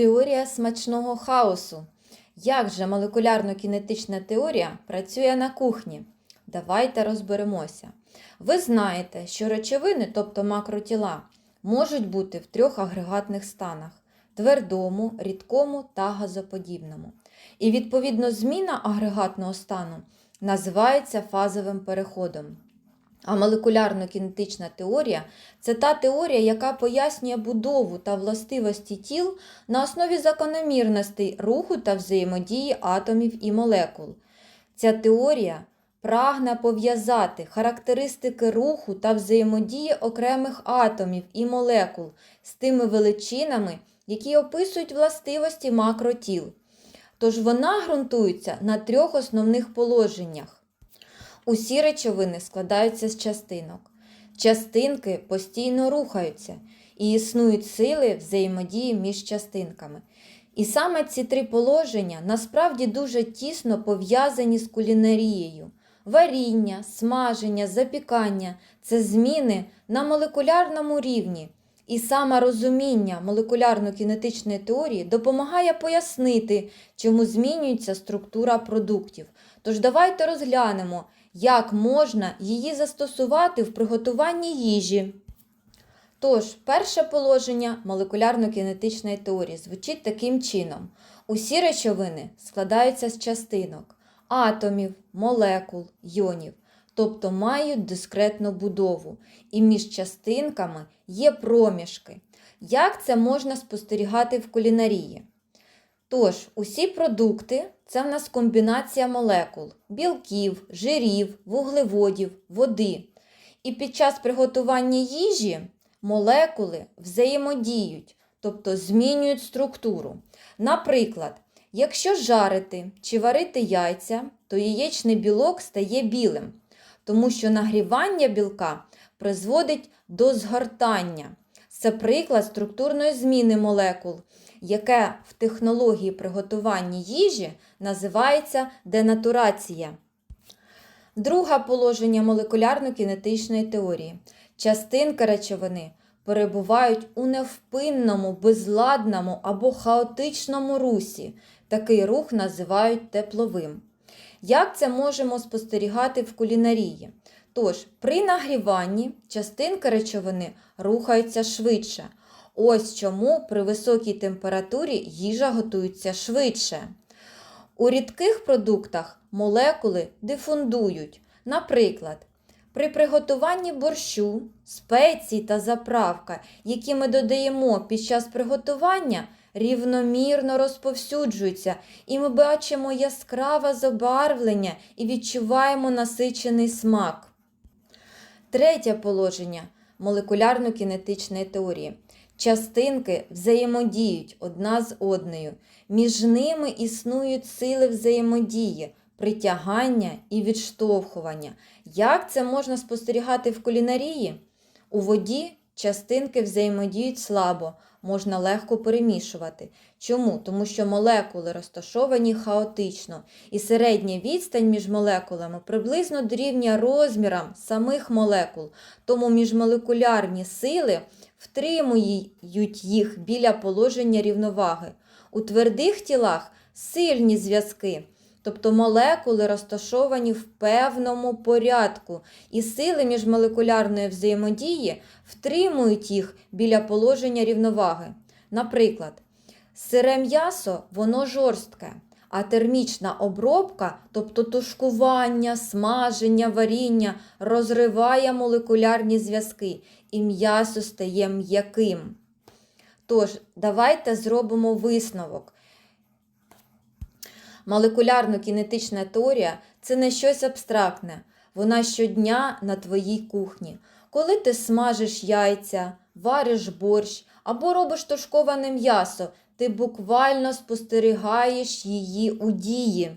Теорія смачного хаосу. Як же молекулярно-кінетична теорія працює на кухні? Давайте розберемося. Ви знаєте, що речовини, тобто макротіла, можуть бути в трьох агрегатних станах твердому, рідкому та газоподібному. І відповідно зміна агрегатного стану називається фазовим переходом. А молекулярно-кінетична теорія це та теорія, яка пояснює будову та властивості тіл на основі закономірностей руху та взаємодії атомів і молекул. Ця теорія прагне пов'язати характеристики руху та взаємодії окремих атомів і молекул з тими величинами, які описують властивості макротіл. Тож вона ґрунтується на трьох основних положеннях. Усі речовини складаються з частинок. Частинки постійно рухаються і існують сили взаємодії між частинками. І саме ці три положення насправді дуже тісно пов'язані з кулінарією. Варіння, смаження, запікання це зміни на молекулярному рівні. І саме розуміння молекулярно-кінетичної теорії допомагає пояснити, чому змінюється структура продуктів. Тож давайте розглянемо, як можна її застосувати в приготуванні їжі. Тож, перше положення молекулярно-кінетичної теорії звучить таким чином: усі речовини складаються з частинок, атомів, молекул, йонів, тобто мають дискретну будову, і між частинками є проміжки. Як це можна спостерігати в кулінарії? Тож, усі продукти це в нас комбінація молекул, білків, жирів, вуглеводів, води. І під час приготування їжі молекули взаємодіють, тобто змінюють структуру. Наприклад, якщо жарити чи варити яйця, то яєчний білок стає білим, тому що нагрівання білка призводить до згортання. Це приклад структурної зміни молекул, яке в технології приготування їжі називається денатурація. Друге положення молекулярно-кінетичної теорії. Частинки речовини перебувають у невпинному, безладному або хаотичному русі. Такий рух називають тепловим. Як це можемо спостерігати в кулінарії? Тож, при нагріванні частинки речовини рухаються швидше. Ось чому при високій температурі їжа готується швидше. У рідких продуктах молекули дифундують. Наприклад, при приготуванні борщу, спецій та заправка, які ми додаємо під час приготування, рівномірно розповсюджуються, і ми бачимо яскраве забарвлення і відчуваємо насичений смак. Третє положення молекулярно-кінетичної теорії. Частинки взаємодіють одна з одною. Між ними існують сили взаємодії, притягання і відштовхування. Як це можна спостерігати в кулінарії? У воді частинки взаємодіють слабо, можна легко перемішувати. Чому? Тому що молекули розташовані хаотично, і середня відстань між молекулами приблизно дорівнює розмірам самих молекул, тому міжмолекулярні сили втримують їх біля положення рівноваги. У твердих тілах сильні зв'язки. Тобто молекули розташовані в певному порядку, і сили міжмолекулярної взаємодії втримують їх біля положення рівноваги. Наприклад, сире м'ясо воно жорстке, а термічна обробка, тобто тушкування, смаження, варіння, розриває молекулярні зв'язки, і м'ясо стає м'яким. Тож, давайте зробимо висновок. Молекулярно-кінетична теорія це не щось абстрактне. Вона щодня на твоїй кухні. Коли ти смажиш яйця, вариш борщ або робиш тушковане м'ясо, ти буквально спостерігаєш її у дії.